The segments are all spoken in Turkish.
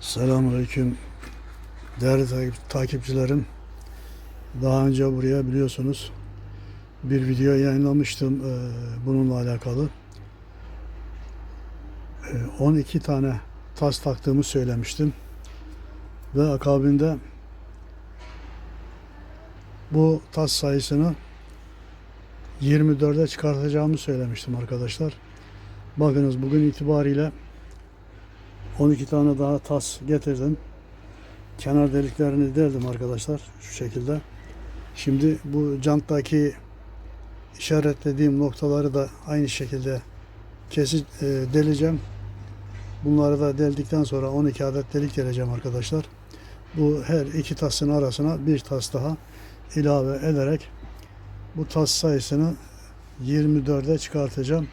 Selamünaleyküm değerli takip- takipçilerim. Daha önce buraya biliyorsunuz bir video yayınlamıştım eee, bununla alakalı. Eee, 12 tane tas taktığımı söylemiştim. Ve akabinde bu tas sayısını 24'e çıkartacağımı söylemiştim arkadaşlar. Bakınız bugün itibariyle 12 tane daha tas getirdim. Kenar deliklerini deldim arkadaşlar şu şekilde. Şimdi bu canttaki işaretlediğim noktaları da aynı şekilde kesip e, deleceğim. Bunları da deldikten sonra 12 adet delik deleceğim arkadaşlar. Bu her iki tasın arasına bir tas daha ilave ederek bu tas sayısını 24'e çıkartacağım.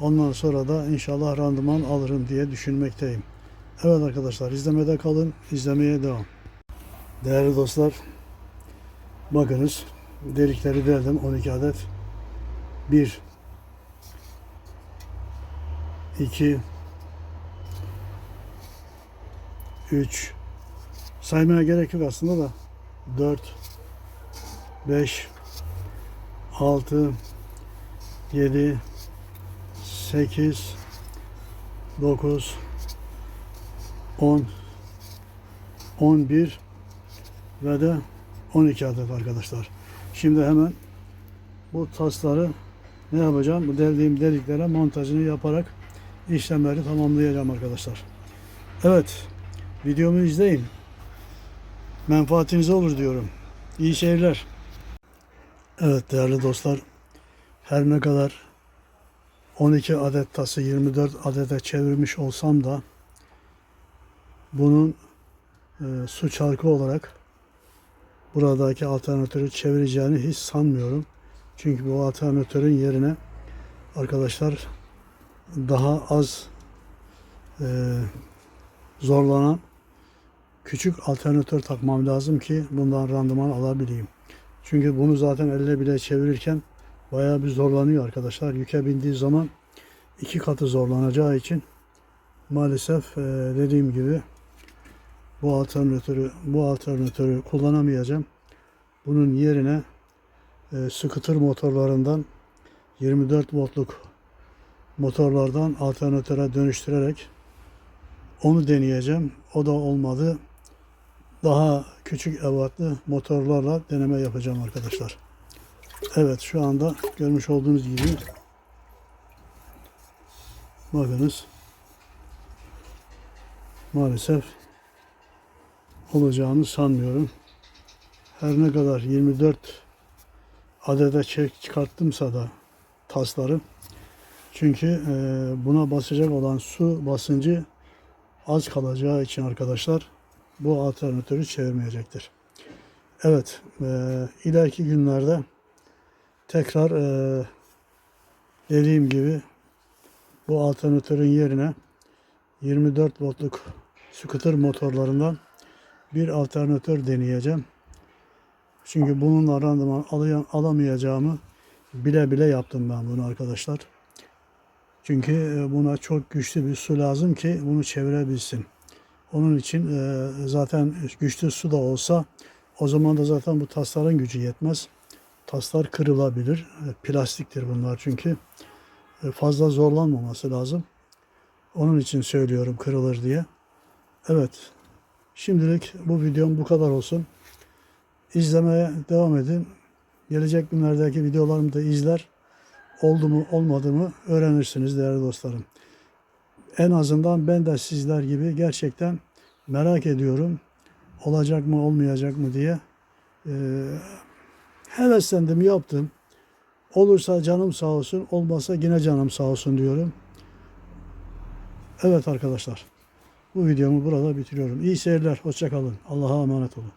Ondan sonra da inşallah randıman alırım diye düşünmekteyim. Evet arkadaşlar izlemede kalın, izlemeye devam. Değerli dostlar, bakınız delikleri deldim 12 adet. 1 2 3 saymaya gerek yok aslında da 4 5 6 7 8 9 10 11 ve de 12 adet arkadaşlar. Şimdi hemen bu tasları ne yapacağım? Bu deldiğim deliklere montajını yaparak işlemleri tamamlayacağım arkadaşlar. Evet, videomu izleyin. Menfaatinize olur diyorum. İyi seyirler. Evet değerli dostlar, her ne kadar 12 adet tası 24 adete çevirmiş olsam da bunun e, su çarkı olarak buradaki alternatörü çevireceğini hiç sanmıyorum. Çünkü bu alternatörün yerine arkadaşlar daha az e, zorlanan küçük alternatör takmam lazım ki bundan randıman alabileyim. Çünkü bunu zaten elle bile çevirirken bayağı bir zorlanıyor arkadaşlar. Yüke bindiği zaman iki katı zorlanacağı için maalesef e, dediğim gibi bu alternatörü bu alternatörü kullanamayacağım. Bunun yerine e, scooter motorlarından 24 voltluk motorlardan alternatöre dönüştürerek onu deneyeceğim. O da olmadı. Daha küçük ebatlı motorlarla deneme yapacağım arkadaşlar. Evet şu anda görmüş olduğunuz gibi bakınız maalesef olacağını sanmıyorum. Her ne kadar 24 adede çek çıkarttımsa da tasları çünkü e, buna basacak olan su basıncı az kalacağı için arkadaşlar bu alternatörü çevirmeyecektir. Evet, e, ileriki günlerde tekrar e, dediğim gibi bu alternatörün yerine 24 voltluk scooter motorlarından bir alternatör deneyeceğim. Çünkü bununla randıman alayan, alamayacağımı bile bile yaptım ben bunu arkadaşlar. Çünkü e, buna çok güçlü bir su lazım ki bunu çevirebilsin. Onun için e, zaten güçlü su da olsa o zaman da zaten bu tasların gücü yetmez. Taslar kırılabilir. E, Plastiktir bunlar çünkü. E, Fazla zorlanmaması lazım. Onun için söylüyorum kırılır diye. Evet. Şimdilik bu videom bu kadar olsun. İzlemeye devam edin. Gelecek günlerdeki videolarımı da izler. Oldu mu olmadı mı öğrenirsiniz değerli dostlarım. En azından ben de sizler gibi gerçekten merak ediyorum. Olacak mı olmayacak mı diye. Ee, heveslendim yaptım. Olursa canım sağ olsun, olmazsa yine canım sağ olsun diyorum. Evet arkadaşlar. Bu videomu burada bitiriyorum. İyi seyirler. Hoşçakalın. Allah'a emanet olun.